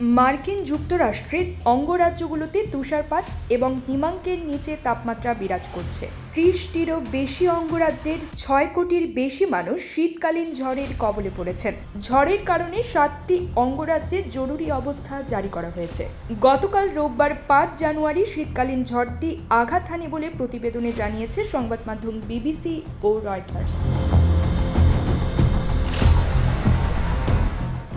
মার্কিন যুক্তরাষ্ট্রের অঙ্গরাজ্যগুলোতে তুষারপাত এবং হিমাঙ্কের নিচে তাপমাত্রা বিরাজ করছে। ত্রিশটিরও বেশি অঙ্গরাজ্যের ছয় কোটির বেশি মানুষ শীতকালীন ঝড়ের কবলে পড়েছেন। ঝড়ের কারণে সাতটি অঙ্গরাজ্যে জরুরি অবস্থা জারি করা হয়েছে। গতকাল রোববার পাঁচ জানুয়ারি শীতকালীন ঝড়টি আঘাত হানে বলে প্রতিবেদনে জানিয়েছে সংবাদ মাধ্যম বিবিসি ও রয়টার্স।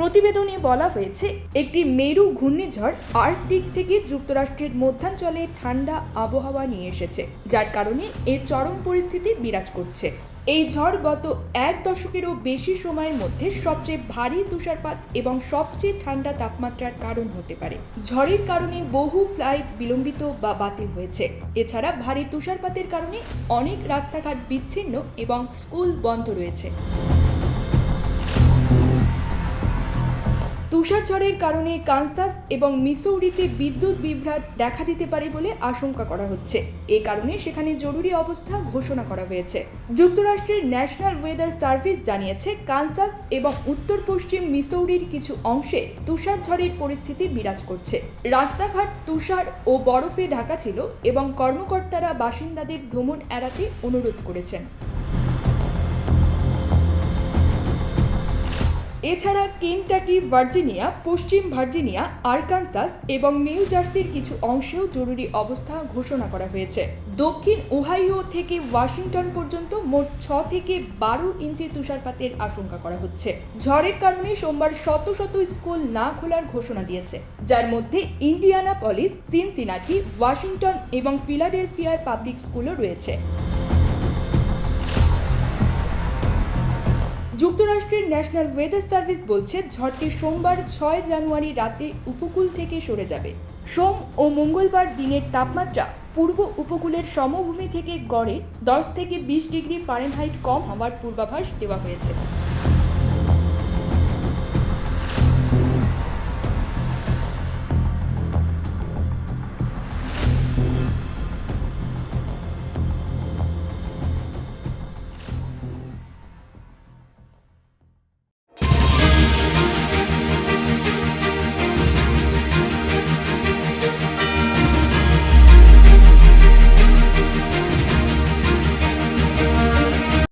প্রতিবেদনে বলা হয়েছে, একটি মেরু ঘূর্ণিঝড় আর্কটিক থেকে যুক্তরাষ্ট্রের মধ্যাঞ্চলে ঠান্ডা আবহাওয়া নিয়ে এসেছে, যার কারণে এ চরম পরিস্থিতি বিরাজ করছে। এই ঝড় গত এক দশকেরও বেশি সময়ের মধ্যে সবচেয়ে ভারী তুষারপাত এবং সবচেয়ে ঠান্ডা তাপমাত্রার কারণ হতে পারে। ঝড়ের কারণে বহু ফ্লাইট বিলম্বিত বা বাতিল হয়েছে। এছাড়া ভারী তুষারপাতের কারণে অনেক রাস্তাঘাট বিচ্ছিন্ন এবং স্কুল বন্ধ রয়েছে। তুষার ঝড়ের কারণে কানসাস এবং মিসৌরিতে বিদ্যুৎ বিভ্রাট দেখা দিতে পারে বলে আশঙ্কা করা হচ্ছে। এ কারণে সেখানে জরুরি অবস্থা ঘোষণা করা হয়েছে। যুক্তরাষ্ট্রের ন্যাশনাল ওয়েদার সার্ভিস জানিয়েছে, কানসাস এবং উত্তর পশ্চিম মিসৌরির কিছু অংশে তুষার ঝড়ের পরিস্থিতি বিরাজ করছে। রাস্তাঘাট তুষার ও বরফে ঢাকা ছিল এবং কর্মকর্তারা বাসিন্দাদের ভ্রমণ এড়াতে অনুরোধ করেছেন। এছাড়া কেনটাকি, ভার্জিনিয়া, পশ্চিম ভার্জিনিয়া, আরকানসাস এবং নিউ জার্সির কিছু অংশেও জরুরি অবস্থা ঘোষণা করা হয়েছে। দক্ষিণ ওহাইও থেকে ওয়াশিংটন পর্যন্ত মোট ছ থেকে বারো ইঞ্চি তুষারপাতের আশঙ্কা করা হচ্ছে। ঝড়ের কারণে সোমবার শত শত স্কুল না খোলার ঘোষণা দিয়েছে। যার মধ্যে ইন্ডিয়ানা পলিস সিনসিনাটি, ওয়াশিংটন এবং ফিলাডেলফিয়ার পাবলিক স্কুলও রয়েছে। যুক্তরাষ্ট্রের ন্যাশনাল ওয়েদার সার্ভিস বলছে, ঝড়টি সোমবার ছয় জানুয়ারি রাতে উপকূল থেকে সরে যাবে। সোম ও মঙ্গলবার দিনের তাপমাত্রা পূর্ব উপকূলের সমভূমি থেকে গড়ে দশ থেকে বিশ ডিগ্রি ফারেনহাইট কম হওয়ার পূর্বাভাস দেওয়া হয়েছে।